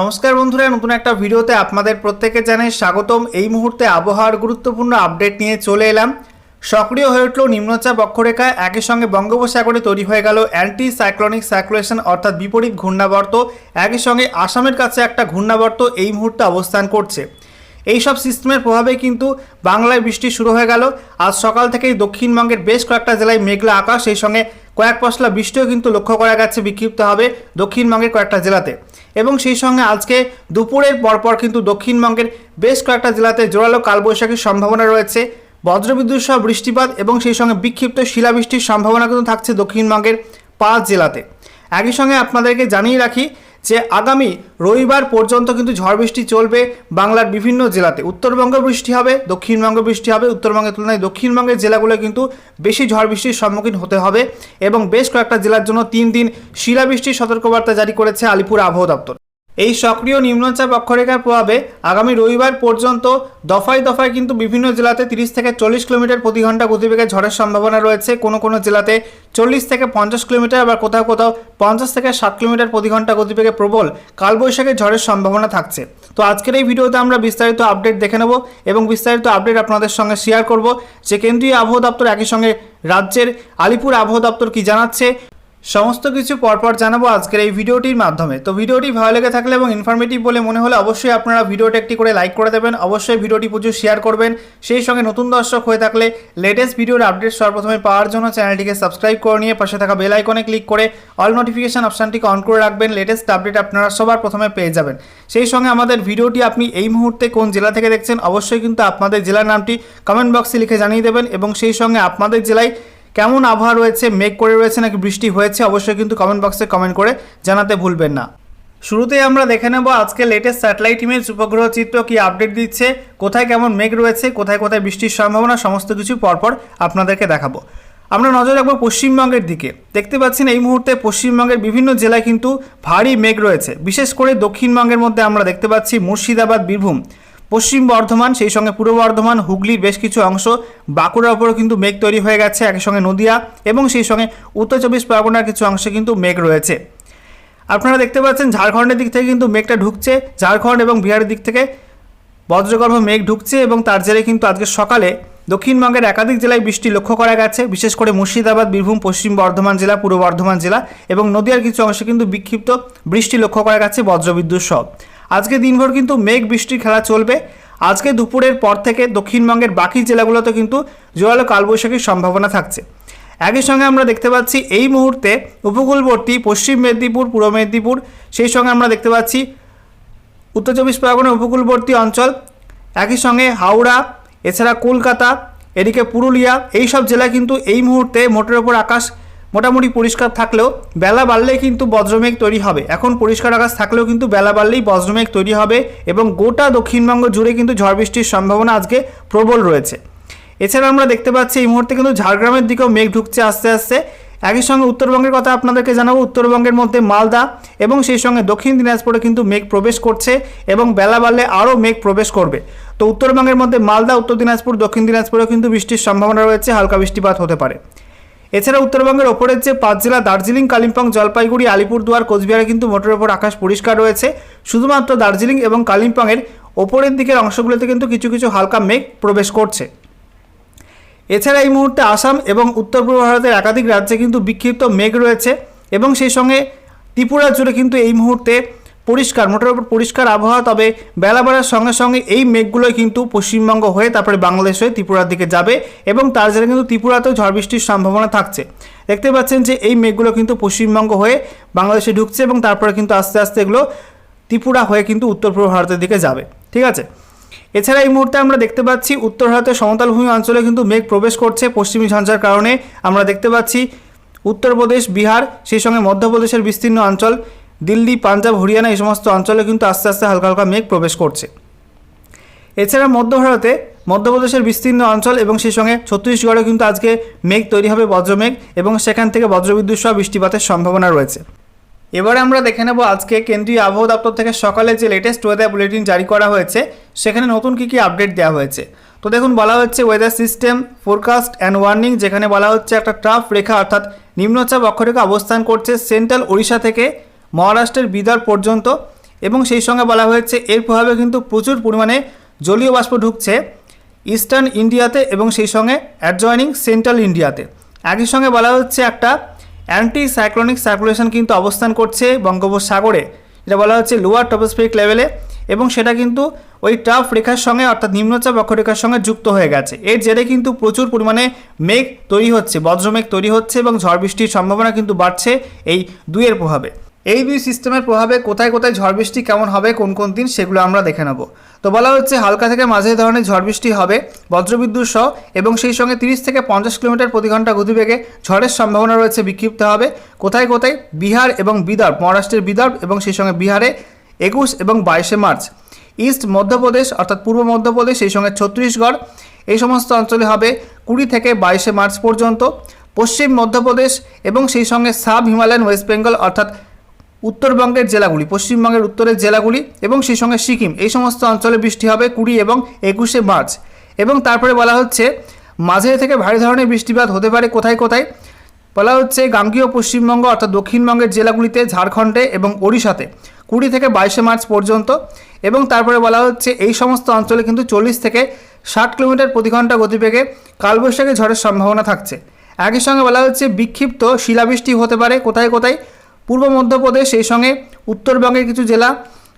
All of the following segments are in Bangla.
নমস্কার বন্ধুরা, নতুন একটা ভিডিওতে আপনাদের প্রত্যেকে জানাই স্বাগতম। এই মুহূর্তে আবহাওয়ার গুরুত্বপূর্ণ আপডেট নিয়ে চলে এলাম। সক্রিয় হয়ে উঠল নিম্নচাপ অক্ষরেখা, একই সঙ্গে বঙ্গোপসাগরে তৈরি হয়ে গেল অ্যান্টি সাইক্লোনিক সার্কুলেশন অর্থাৎ বিপরীত ঘূর্ণাবর্ত। একই সঙ্গে আসামের কাছে একটা ঘূর্ণাবর্ত এই মুহূর্তে অবস্থান করছে। এই সব সিস্টেমের প্রভাবে কিন্তু বাংলায় বৃষ্টি শুরু হয়ে গেল। আজ সকাল থেকেই দক্ষিণবঙ্গের বেশ কয়েকটা জেলায় মেঘলা আকাশ, সেই সঙ্গে কয়েক পশলা বৃষ্টিও কিন্তু লক্ষ্য করা গেছে বিক্ষিপ্ত হবে দক্ষিণবঙ্গের কয়েকটা জেলাতে। এবং সেই সঙ্গে আজকে দুপুরের পরপর কিন্তু দক্ষিণবঙ্গের বেশ কয়েকটা জেলাতে জোরালো কালবৈশাখীর সম্ভাবনা রয়েছে। বজ্রবিদ্যুৎ সহ বৃষ্টিপাত এবং সেই সঙ্গে বিক্ষিপ্ত শিলাবৃষ্টির সম্ভাবনা কিন্তু থাকছে দক্ষিণবঙ্গের পাঁচ জেলাতে। একই সঙ্গে আপনাদেরকে জানিয়ে রাখি যে আগামী রবিবার পর্যন্ত কিন্তু ঝড় বৃষ্টি চলবে বাংলার বিভিন্ন জেলাতে। উত্তরবঙ্গে বৃষ্টি হবে দক্ষিণবঙ্গে বৃষ্টি হবে, উত্তরবঙ্গের তুলনায় দক্ষিণবঙ্গের জেলাগুলো কিন্তু বেশি ঝড় বৃষ্টির সম্মুখীন হতে হবে এবং বেশ কয়েকটা জেলার জন্য তিন দিন শিলাবৃষ্টির সতর্কবার্তা জারি করেছে আলিপুর আবহাওয়া দপ্তর। এই সক্রিয় নিম্নচাপ অক্ষরেখার প্রভাবে আগামী রবিবার পর্যন্ত দফায় দফায় কিন্তু বিভিন্ন জেলাতে তিরিশ থেকে চল্লিশ কিলোমিটার প্রতি ঘণ্টা গতিবেগে ঝড়ের সম্ভাবনা রয়েছে। কোনো কোনো জেলাতে চল্লিশ থেকে পঞ্চাশ কিলোমিটার আবার কোথাও কোথাও পঞ্চাশ থেকে ষাট কিলোমিটার প্রতি ঘণ্টা গতিবেগে প্রবল কালবৈশাখী ঝড়ের সম্ভাবনা থাকছে। তো আজকের এই ভিডিওতে আমরা বিস্তারিত আপডেট দেখে নেব এবং বিস্তারিত আপডেট আপনাদের সঙ্গে শেয়ার করব। যে কেন্দ্রীয় আবহাওয়া দপ্তর একই সঙ্গে রাজ্যের আলিপুর আবহাওয়া দপ্তর কি জানাচ্ছে সমস্ত কিছু পরপর জানাব আজকের এই ভিডিওটির মাধ্যমে। তো ভিডিওটি ভালো লেগে থাকলে এবং ইনফরমেটিভ বলে মনে হলে অবশ্যই আপনারা ভিডিওটা একটি করে লাইক করে দেবেন। অবশ্যই ভিডিওটি প্রচুর শেয়ার করবেন। সেই সঙ্গে নতুন দর্শক হয়ে থাকলে লেটেস্ট ভিডিওর আপডেট সর্বপ্রথমে পাওয়ার জন্য চ্যানেলটিকে সাবস্ক্রাইব করে নিয়ে পাশে থাকা বেল আইকনে ক্লিক করে অল নোটিফিকেশন অপশানটিকে অন করে রাখবেন। লেটেস্ট আপডেট আপনারা সবার প্রথমে পেয়ে যাবেন। সেই সঙ্গে আমাদের ভিডিওটি আপনি এই মুহূর্তে কোন জেলা থেকে দেখছেন, অবশ্যই কিন্তু আপনাদের জেলার নামটি কমেন্ট বক্সে লিখে জানিয়ে দেবেন এবং সেই সঙ্গে আপনাদের জেলায় কেমন আবহাওয়া রয়েছে, মেঘ করে রয়েছে নাকি বৃষ্টি হয়েছে, অবশ্যই কিন্তু কমেন্ট বক্সে কমেন্ট করে জানাতে ভুলবেন না। শুরুতেই আমরা দেখে নেব আজকে লেটেস্ট স্যাটেলাইট ইমেজ উপগ্রহ চিত্র কি আপডেট দিচ্ছে, কোথায় কেমন মেঘ রয়েছে, কোথায় কোথায় বৃষ্টির সম্ভাবনা, সমস্ত কিছু পরপর আপনাদেরকে দেখাবো। আমরা নজর রাখব পশ্চিমবঙ্গের দিকে। দেখতে পাচ্ছেন এই মুহূর্তে পশ্চিমবঙ্গের বিভিন্ন জেলায় কিন্তু ভারী মেঘ রয়েছে। বিশেষ করে দক্ষিণবঙ্গের মধ্যে আমরা দেখতে পাচ্ছি মুর্শিদাবাদ, বীরভূম। পশ্চিম বর্ধমান, সেই সঙ্গে পূর্ব বর্ধমান, হুগলির বেশ কিছু অংশ। বাঁকুড়ার ওপরও কিন্তু মেঘ তৈরি হয়ে গেছে, একই সঙ্গে নদিয়া এবং সেই সঙ্গে উত্তর চব্বিশ পরগনার কিছু অংশে কিন্তু মেঘ রয়েছে। আপনারা দেখতে পাচ্ছেন ঝাড়খণ্ডের দিক থেকে কিন্তু মেঘটা ঢুকছে। ঝাড়খণ্ড এবং বিহারের দিক থেকে বজ্রগর্ভ মেঘ ঢুকছে এবং তার জেরে কিন্তু আজকে সকালে দক্ষিণবঙ্গের একাধিক জেলায় বৃষ্টি লক্ষ্য করা গেছে, বিশেষ করে মুর্শিদাবাদ, বীরভূম, পশ্চিম বর্ধমান জেলা, পূর্ব বর্ধমান জেলা এবং নদিয়ার কিছু অংশে কিন্তু বিক্ষিপ্ত বৃষ্টি লক্ষ্য করা গেছে বজ্রবিদ্যুৎ সহ। আজকে দিনভর কিন্তু মেঘ বৃষ্টির খেলা চলবে। আজকে দুপুরের পর থেকে দক্ষিণবঙ্গের বাকি জেলাগুলোতে কিন্তু জোরালো কালবৈশাখীর সম্ভাবনা থাকছে। একই সঙ্গে আমরা দেখতে পাচ্ছি এই মুহূর্তে উপকূলবর্তী, পশ্চিম মেদিনীপুর, পূর্ব মেদিনীপুর, সেই সঙ্গে আমরা দেখতে পাচ্ছি উত্তর চব্বিশ পরগনা উপকূলবর্তী অঞ্চল, একই সঙ্গে হাওড়া, এছাড়া কলকাতা, এদিকে পুরুলিয়া এই সব জেলায় কিন্তু এই মুহূর্তে মোটের ওপর আকাশ মোটামুটি পরিষ্কার থাকলেও বেলা বাড়লেই কিন্তু বজ্রমেঘ তৈরি হবে। এখন পরিষ্কার আকাশ থাকলেও কিন্তু বেলা বাড়লেই বজ্রমেঘ তৈরি হবে এবং গোটা দক্ষিণবঙ্গ জুড়ে কিন্তু ঝড় বৃষ্টির সম্ভাবনা আজকে প্রবল রয়েছে। এছাড়া আমরা দেখতে পাচ্ছি এই মুহূর্তে কিন্তু ঝাড়গ্রামের দিকেও মেঘ ঢুকছে আস্তে আস্তে। একই সঙ্গে উত্তরবঙ্গের কথা আপনাদেরকে জানাব, উত্তরবঙ্গের মধ্যে মালদা এবং সেই সঙ্গে দক্ষিণ দিনাজপুরে কিন্তু মেঘ প্রবেশ করছে এবং বেলা বাড়লে আরও মেঘ প্রবেশ করবে। তো উত্তরবঙ্গের মধ্যে মালদা, উত্তর দিনাজপুর, দক্ষিণ দিনাজপুরেও কিন্তু বৃষ্টির সম্ভাবনা রয়েছে, হালকা বৃষ্টিপাত হতে পারে। এছাড়া উত্তরবঙ্গের ওপরের যে পাঁচ জেলা, দার্জিলিং, কালিম্পং, জলপাইগুড়ি, আলিপুরদুয়ার, কোচবিহারে কিন্তু মোটের ওপর আকাশ পরিষ্কার রয়েছে। শুধুমাত্র দার্জিলিং এবং কালিম্পংয়ের ওপরের দিকের অংশগুলোতে কিন্তু কিছু কিছু হালকা মেঘ প্রবেশ করছে। এছাড়া এই মুহূর্তে আসাম এবং উত্তর পূর্ব ভারতের একাধিক রাজ্যে কিন্তু বিক্ষিপ্ত মেঘ রয়েছে এবং সেই সঙ্গে ত্রিপুরা জুড়ে কিন্তু এই মুহূর্তে পরিষ্কার, মোটের উপর পরিষ্কার আবহাওয়া, তবে বেলা বাড়ার সঙ্গে সঙ্গে এই মেঘগুলোই কিন্তু পশ্চিমবঙ্গ হয়ে তারপরে বাংলাদেশ হয়ে ত্রিপুরার দিকে যাবে এবং তার জন্য কিন্তু ত্রিপুরাতেও ঝড় বৃষ্টির সম্ভাবনা থাকছে। দেখতে পাচ্ছেন যে এই মেঘগুলো কিন্তু পশ্চিমবঙ্গ হয়ে বাংলাদেশে ঢুকছে এবং তারপরে কিন্তু আস্তে আস্তে এগুলো ত্রিপুরা হয়ে কিন্তু উত্তর পূর্ব ভারতের দিকে যাবে। ঠিক আছে? এছাড়া এই মুহূর্তে আমরা দেখতে পাচ্ছি উত্তর ভারতের সমতল ভূমি অঞ্চলে কিন্তু মেঘ প্রবেশ করছে পশ্চিমী ঝঞ্ঝার কারণে। আমরা দেখতে পাচ্ছি উত্তরপ্রদেশ, বিহার, সেই সঙ্গে মধ্যপ্রদেশের বিস্তীর্ণ অঞ্চল। দিল্লি, পাঞ্জাব, হরিয়ানা এই সমস্ত অঞ্চলে কিন্তু আস্তে আস্তে হালকা হালকা মেঘ প্রবেশ করছে। এছাড়া মধ্য ভারতে, মধ্যপ্রদেশের বিস্তীর্ণ অঞ্চল এবং সেই সঙ্গে ছত্তিশগড়ে কিন্তু আজকে মেঘ তৈরি হবে, বজ্রমেঘ এবং সেখান থেকে বজ্রবিদ্যুৎ সহ বৃষ্টিপাতের সম্ভাবনা রয়েছে। এবারে আমরা দেখে নেব আজকে কেন্দ্রীয় আবহাওয়া দপ্তর থেকে সকালে যে লেটেস্ট ওয়েদার বুলেটিন জারি করা হয়েছে, সেখানে নতুন কী কী আপডেট দেওয়া হয়েছে। তো দেখুন, বলা হচ্ছে weather system forecast and warning যেখানে বলা হচ্ছে একটা ট্রাফ রেখা অর্থাৎ নিম্নচাপ অক্ষরেখা অবস্থান করছে সেন্ট্রাল ওড়িশা থেকে মহারাষ্ট্রের বিদার পর্যন্ত এবং সেই সঙ্গে বলা হয়েছে, এর প্রভাবে কিন্তু প্রচুর পরিমাণে জলীয় বাষ্প ঢুকছে ইস্টার্ন ইন্ডিয়াতে এবং সেই সঙ্গে অ্যাডজয়নিং সেন্ট্রাল ইন্ডিয়াতে। একই সঙ্গে বলা হচ্ছে একটা অ্যান্টি সাইক্লোনিক সার্কুলেশন কিন্তু অবস্থান করছে বঙ্গোপসাগরে। এটা বলা হচ্ছে লোয়ার টপোস্ফিরিক লেভেলে এবং সেটা কিন্তু ওই টাফ রেখার সঙ্গে অর্থাৎ নিম্নচাপ অক্ষরেখার সঙ্গে যুক্ত হয়ে গেছে। এর জেরে কিন্তু প্রচুর পরিমাণে মেঘ তৈরি হচ্ছে, বজ্রমেঘ তৈরি হচ্ছে এবং ঝড় বৃষ্টির সম্ভাবনা কিন্তু বাড়ছে এই দুইয়ের প্রভাবে। এই দুই সিস্টেমের প্রভাবে কোথায় কোথায় ঝড় বৃষ্টি কেমন হবে, কোন কোন দিন সেগুলো আমরা দেখে নেব। তো বলা হচ্ছে হালকা থেকে মাঝারি ধরনের ঝড় বৃষ্টি হবে বজ্রবিদ্যুৎ সহ এবং সেই সঙ্গে তিরিশ থেকে পঞ্চাশ কিলোমিটার প্রতি ঘণ্টা গতিবেগে ঝড়ের সম্ভাবনা রয়েছে বিক্ষিপ্ত হবে। কোথায় কোথায় বিহার এবং বিদর্ভ, মহারাষ্ট্রের বিদর্ভ এবং সেই সঙ্গে বিহারে একুশ এবং বাইশে মার্চ। ইস্ট, মধ্যপ্রদেশ অর্থাৎ পূর্ব মধ্যপ্রদেশ, সেই সঙ্গে ছত্তিশগড়। এই সমস্ত অঞ্চলে হবে কুড়ি থেকে বাইশে মার্চ পর্যন্ত। পশ্চিম মধ্যপ্রদেশ এবং সেই সঙ্গে সাব হিমালয়ান ওয়েস্ট বেঙ্গল অর্থাৎ উত্তরবঙ্গের জেলাগুলি, পশ্চিমবঙ্গের উত্তরের জেলাগুলি এবং সেই সঙ্গে সিকিম। এই সমস্ত অঞ্চলে বৃষ্টি হবে কুড়ি এবং একুশে মার্চ। এবং তারপরে বলা হচ্ছে মাঝে থেকে ভারী ধরনের বৃষ্টিপাত হতে পারে কোথায় কোথায়? বলা হচ্ছে গাঙ্গীয় পশ্চিমবঙ্গ অর্থাৎ দক্ষিণবঙ্গের জেলাগুলিতে ঝাড়খণ্ডে এবং ওড়িশাতে কুড়ি থেকে বাইশে মার্চ পর্যন্ত। এবং তারপরে বলা হচ্ছে, এই সমস্ত অঞ্চলে কিন্তু চল্লিশ থেকে ষাট কিলোমিটার প্রতি ঘণ্টা গতিবেগে কালবৈশাখী ঝড়ের সম্ভাবনা থাকছে। একই সঙ্গে বলা হচ্ছে, বিক্ষিপ্ত শিলাবৃষ্টি হতে পারে কোথায় কোথায়? পূর্ব মধ্যপ্রদেশ সেই সঙ্গে উত্তরবঙ্গের কিছু জেলা,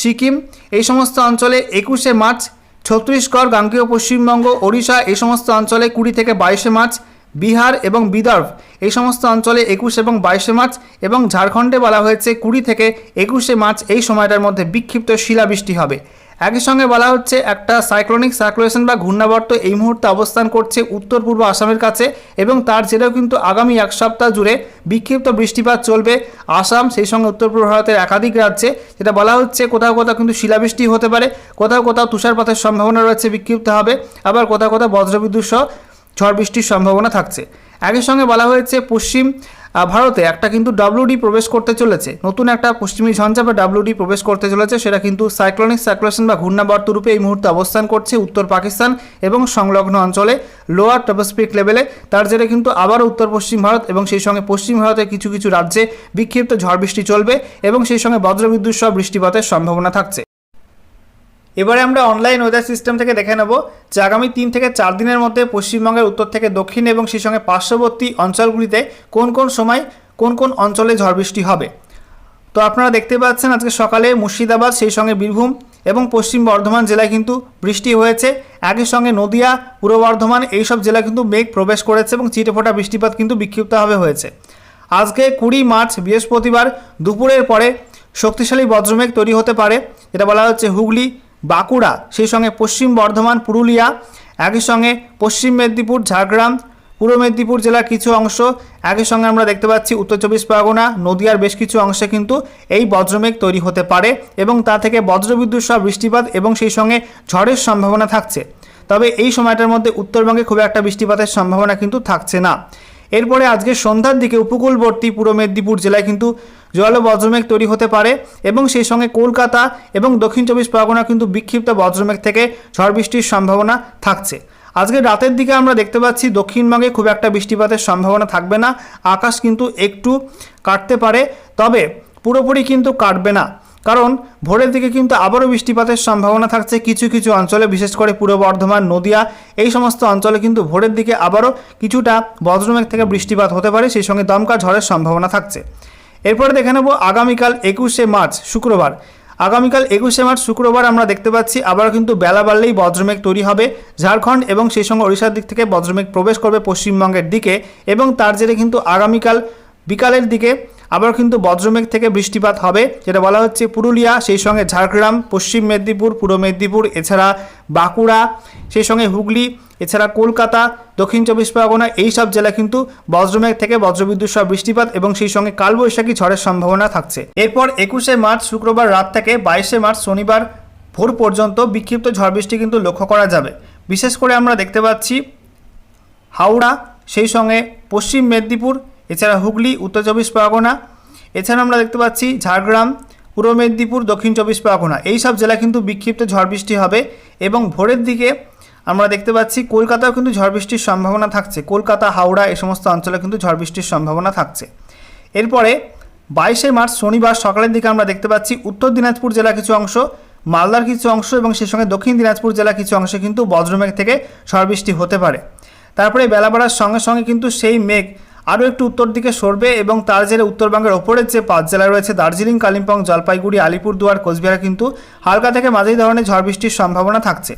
সিকিম, এই সমস্ত অঞ্চলে একুশে মার্চ ছত্তিশগড় গাঙ্গীয় পশ্চিমবঙ্গ, ওড়িশা, এই সমস্ত অঞ্চলে কুড়ি থেকে বাইশে মার্চ, বিহার এবং বিদর্ভ, এই সমস্ত অঞ্চলে একুশ এবং বাইশে মার্চ এবং ঝাড়খণ্ডে বলা হয়েছে কুড়ি থেকে একুশে মার্চ এই সময়টার মধ্যে বিক্ষিপ্ত শিলাবৃষ্টি হবে। একই সঙ্গে বলা হচ্ছে, একটা সাইক্লোনিক সার্কুলেশন বা ঘূর্ণাবর্ত এই মুহূর্তে অবস্থান করছে উত্তর পূর্ব আসামের কাছে এবং তার জেরেও কিন্তু আগামী এক সপ্তাহ জুড়ে বিক্ষিপ্ত বৃষ্টিপাত চলবে। আসাম, সেই সঙ্গে উত্তর পূর্ব ভারতের একাধিক রাজ্যে যেটা বলা হচ্ছে কোথাও কোথাও কিন্তু শিলাবৃষ্টি হতে পারে, কোথাও কোথাও তুষারপাতের সম্ভাবনা রয়েছে বিক্ষিপ্ত হবে, আবার কোথাও কোথাও বজ্রবিদ্যুৎ সহ ঝড় বৃষ্টির সম্ভাবনা থাকছে। একই সঙ্গে বলা হয়েছে, পশ্চিম ভারতে একটা কিন্তু ডাব্লিউডি প্রবেশ করতে চলেছে। নতুন একটা পশ্চিমী ঝঞ্ঝা বা ডাব্লিউডি প্রবেশ করতে চলেছে, সেটা কিন্তু সাইক্লোনিক সার্কুলেশন বা ঘূর্ণাবর্ত রূপে এই মুহূর্তে অবস্থান করছে উত্তর পাকিস্তান এবং সংলগ্ন অঞ্চলে লোয়ার টপোস্পিক লেভেলে তার জেরে কিন্তু আবারও উত্তর পশ্চিম ভারত এবং সেই সঙ্গে পশ্চিম ভারতের কিছু কিছু রাজ্যে বিক্ষিপ্ত ঝড় বৃষ্টি চলবে এবং সেই সঙ্গে বজ্রবিদ্যুৎ সহ বৃষ্টিপাতের সম্ভাবনা থাকছে। এবারে আমরা অনলাইন ওয়েদার সিস্টেম থেকে দেখে নেব যে আগামী তিন থেকে চার দিনের মধ্যে পশ্চিমবঙ্গের উত্তর থেকে দক্ষিণ এবং সেই সঙ্গে পার্শ্ববর্তী অঞ্চলগুলিতে কোন কোন সময় কোন কোন অঞ্চলে ঝড় বৃষ্টি হবে। তো আপনারা দেখতে পাচ্ছেন আজকে সকালে মুর্শিদাবাদ, সেই সঙ্গে বীরভূম এবং পশ্চিম বর্ধমান জেলায় কিন্তু বৃষ্টি হয়েছে। একই সঙ্গে নদিয়া, পূর্ব বর্ধমান এইসব জেলায় কিন্তু মেঘ প্রবেশ করেছে এবং চিটেফোঁটা বৃষ্টিপাত কিন্তু বিক্ষিপ্তভাবে হয়েছে। আজকে কুড়ি মার্চ, বৃহস্পতিবার দুপুরের পরে শক্তিশালী বজ্রমেঘ তৈরি হতে পারে। যেটা বলা হচ্ছে হুগলি বাঁকুড়া, সেই সঙ্গে পশ্চিম বর্ধমান, পুরুলিয়া, একই সঙ্গে পশ্চিম মেদিনীপুর, ঝাড়গ্রাম, পূর্ব মেদিনীপুর জেলার কিছু অংশ। একই সঙ্গে আমরা দেখতে পাচ্ছি উত্তর চব্বিশ পরগনা, নদিয়ার বেশ কিছু অংশে কিন্তু এই বজ্রমেঘ তৈরি হতে পারে এবং তা থেকে বজ্রবিদ্যুৎ সহ বৃষ্টিপাত এবং সেই সঙ্গে ঝড়ের সম্ভাবনা থাকছে। তবে এই সময়টার মধ্যে উত্তরবঙ্গে খুব একটা বৃষ্টিপাতের সম্ভাবনা কিন্তু থাকছে না। এরপরে আজকে সন্ধ্যার দিকে উপকূলবর্তী পূর্ব মেদিনীপুর জেলায় কিন্তু জল ও বজ্রমেঘ তৈরি হতে পারে এবং সেই সঙ্গে কলকাতা এবং দক্ষিণ চব্বিশ পরগনা কিন্তু বিক্ষিপ্ত বজ্রমেঘ থেকে ঝড় বৃষ্টির সম্ভাবনা থাকছে। আজকে রাতের দিকে আমরা দেখতে পাচ্ছি দক্ষিণবঙ্গে খুব একটা বৃষ্টিপাতের সম্ভাবনা থাকবে না, আকাশ কিন্তু একটু কাটতে পারে, তবে পুরোপুরি কিন্তু কাটবে না। কারণ ভোরের দিকে কিন্তু আবারও বৃষ্টিপাতের সম্ভাবনা থাকছে কিছু কিছু অঞ্চলে, বিশেষ করে পূর্ব বর্ধমান, নদিয়া, এই সমস্ত অঞ্চলে কিন্তু ভোরের দিকে আবারও কিছুটা বজ্রমেঘ থেকে বৃষ্টিপাত হতে পারে, সেই সঙ্গে দমকা ঝড়ের সম্ভাবনা থাকছে। এরপরে দেখে নেব আগামীকাল একুশে মার্চ, শুক্রবার। আগামীকাল একুশে মার্চ, শুক্রবার আমরা দেখতে পাচ্ছি আবার কিন্তু বেলা বাড়লেই বজ্রমেঘ তৈরি হবে। ঝাড়খণ্ড এবং সেই সঙ্গে ওড়িশার দিক থেকে বজ্রমেঘ প্রবেশ করবে পশ্চিমবঙ্গের দিকে এবং তার জেরে কিন্তু আগামীকাল বিকালের দিকে আবার কিন্তু বজ্রমেঘ থেকে বৃষ্টিপাত হবে, যেটা বলা হচ্ছে পুরুলিয়া, সেই সঙ্গে ঝাড়গ্রাম, পশ্চিম মেদিনীপুর, পূর্ব মেদিনীপুর, এছাড়া বাঁকুড়া, সেই সঙ্গে হুগলি, এছাড়া কলকাতা, দক্ষিণ চব্বিশ পরগনা, এই সব জেলা কিন্তু বজ্রমেঘ থেকে বজ্রবিদ্যুৎ সহ বৃষ্টিপাত এবং সেই সঙ্গে কালবৈশাখী ঝড়ের সম্ভাবনা থাকছে। এরপর একুশে মার্চ, শুক্রবার রাত থেকে বাইশে মার্চ, শনিবার ভোর পর্যন্ত বিক্ষিপ্ত ঝড় বৃষ্টি কিন্তু লক্ষ্য করা যাবে। বিশেষ করে আমরা দেখতে পাচ্ছি হাওড়া, সেই সঙ্গে পশ্চিম মেদিনীপুর এছাড়া হুগলি, উত্তর চব্বিশ পরগনা, এছাড়া আমরা দেখতে পাচ্ছি ঝাড়গ্রাম, পূর্ব মেদিনীপুর, দক্ষিণ চব্বিশ পরগনা। এই সব জেলা কিন্তু বিক্ষিপ্ত ঝড় বৃষ্টি হবে এবং ভোরের দিকে আমরা দেখতে পাচ্ছি কলকাতাও কিন্তু ঝড় বৃষ্টির সম্ভাবনা থাকছে। কলকাতা, হাওড়া এ সমস্ত অঞ্চলে কিন্তু ঝড় বৃষ্টির সম্ভাবনা থাকছে। এরপরে বাইশে মার্চ শনিবার সকালের দিকে আমরা দেখতে পাচ্ছি উত্তর দিনাজপুর জেলার কিছু অংশ, মালদার কিছু অংশ এবং সেই সঙ্গে দক্ষিণ দিনাজপুর জেলার কিছু অংশে কিন্তু বজ্রমেঘ থেকে ঝড় বৃষ্টি হতে পারে। তারপরে বেলা বাড়ার সঙ্গে সঙ্গে কিন্তু সেই মেঘ আরও একটু উত্তর দিকে সরবে এবং তার জেরে উত্তরবঙ্গের ওপরের যে পাঁচ জেলা রয়েছে দার্জিলিং, কালিম্পং, জলপাইগুড়ি, আলিপুরদুয়ার, কোচবিহার কিন্তু হালকা থেকে মাঝারি ধরনের ঝড় বৃষ্টির সম্ভাবনা থাকছে।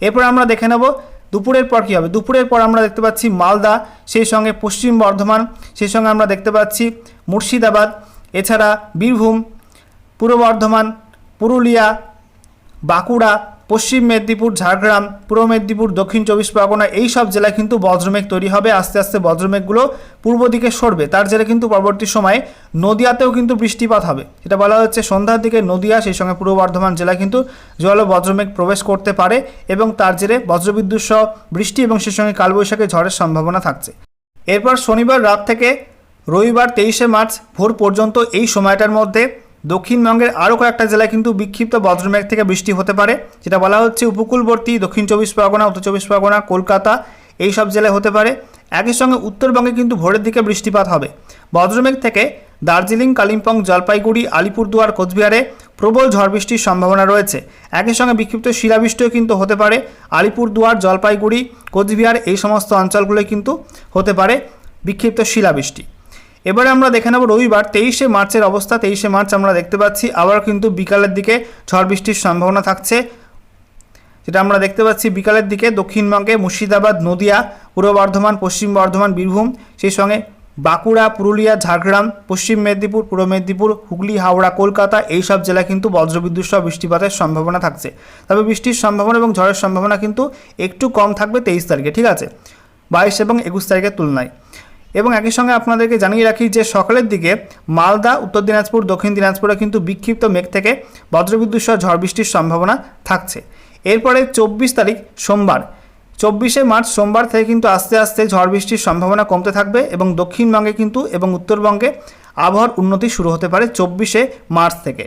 এরপর আমরা দেখে নেব দুপুরের পর কী হবে। দুপুরের পর আমরা দেখতে পাচ্ছি মালদা, সেই সঙ্গে পশ্চিম বর্ধমান, সেই সঙ্গে আমরা দেখতে পাচ্ছি মুর্শিদাবাদ, এছাড়া বীরভূম, পূর্ব বর্ধমান, পুরুলিয়া, বাঁকুড়া পশ্চিম মেদিনীপুর, ঝাড়গ্রাম, পূর্ব মেদিনীপুর, দক্ষিণ চব্বিশ পরগনা এই সব জেলায় কিন্তু বজ্রমেঘ তৈরি হবে। আস্তে আস্তে বজ্রমেঘগুলো পূর্ব দিকে সরবে। তার জেরে কিন্তু পরবর্তী সময়ে নদিয়াতেও কিন্তু বৃষ্টিপাত হবে। এটা বলা হচ্ছে সন্ধ্যার দিকে নদিয়া, সেই সঙ্গে পূর্ব বর্ধমান জেলায় কিন্তু জল বজ্রমেঘ প্রবেশ করতে পারে এবং তার জেরে বজ্রবিদ্যুৎ সহ বৃষ্টি এবং সেই সঙ্গে কালবৈশাখী ঝড়ের সম্ভাবনা থাকছে। এরপর শনিবার রাত থেকে রবিবার তেইশে মার্চ ভোর পর্যন্ত এই সময়টার মধ্যে দক্ষিণবঙ্গের আরও কয়েকটা জেলায় কিন্তু বিক্ষিপ্ত বজ্রমেঘ থেকে বৃষ্টি হতে পারে, যেটা বলা হচ্ছে উপকূলবর্তী, দক্ষিণ চব্বিশ পরগনা, উত্তর চব্বিশ পরগনা, কলকাতা এই সব জেলায় হতে পারে। একই সঙ্গে উত্তরবঙ্গে কিন্তু ভোরের দিকে বৃষ্টিপাত হবে। বজ্রমেঘ থেকে দার্জিলিং, কালিম্পং, জলপাইগুড়ি, আলিপুরদুয়ার, কোচবিহারে প্রবল ঝড় বৃষ্টির সম্ভাবনা রয়েছে। একই সঙ্গে বিক্ষিপ্ত শিলাবৃষ্টিও কিন্তু হতে পারে। আলিপুরদুয়ার, জলপাইগুড়ি, কোচবিহার এই সমস্ত অঞ্চলগুলোয় কিন্তু হতে পারে বিক্ষিপ্ত শিলাবৃষ্টি। এবারে আমরা দেখে নেব রবিবার তেইশে মার্চের অবস্থা। তেইশে মার্চ আমরা দেখতে পাচ্ছি, আবার কিন্তু বিকালের দিকে ঝড় বৃষ্টির সম্ভাবনা থাকছে। যেটা আমরা দেখতে পাচ্ছি, বিকালের দিকে দক্ষিণবঙ্গে মুর্শিদাবাদ, নদিয়া, পূর্ব বর্ধমান, পশ্চিম বর্ধমান, বীরভূম, সেই সঙ্গে বাঁকুড়া, পুরুলিয়া, ঝাড়গ্রাম, পশ্চিম মেদিনীপুর, পূর্ব মেদিনীপুর, হুগলি, হাওড়া, কলকাতা এই সব জেলায় কিন্তু বজ্রবিদ্যুৎ সহ বৃষ্টিপাতের সম্ভাবনা থাকছে। তবে বৃষ্টির সম্ভাবনা এবং ঝড়ের সম্ভাবনা কিন্তু একটু কম থাকবে তেইশ তারিখে, ঠিক আছে? বাইশ এবং একুশ তারিখের তুলনায়। এবং একই সঙ্গে আপনাদেরকে জানিয়ে রাখি যে সকালের দিকে মালদা, উত্তর দিনাজপুর, দক্ষিণ দিনাজপুরে কিন্তু বিক্ষিপ্ত মেঘ থেকে বজ্রবিদ্যুৎ সহ ঝড় বৃষ্টির সম্ভাবনা থাকছে। এরপরে চব্বিশ তারিখ সোমবার, চব্বিশে মার্চ সোমবার থেকে কিন্তু আস্তে আস্তে ঝড় বৃষ্টির সম্ভাবনা কমতে থাকবে এবং দক্ষিণবঙ্গে কিন্তু এবং উত্তরবঙ্গে আবহাওয়ার উন্নতি শুরু হতে পারে চব্বিশে মার্চ থেকে।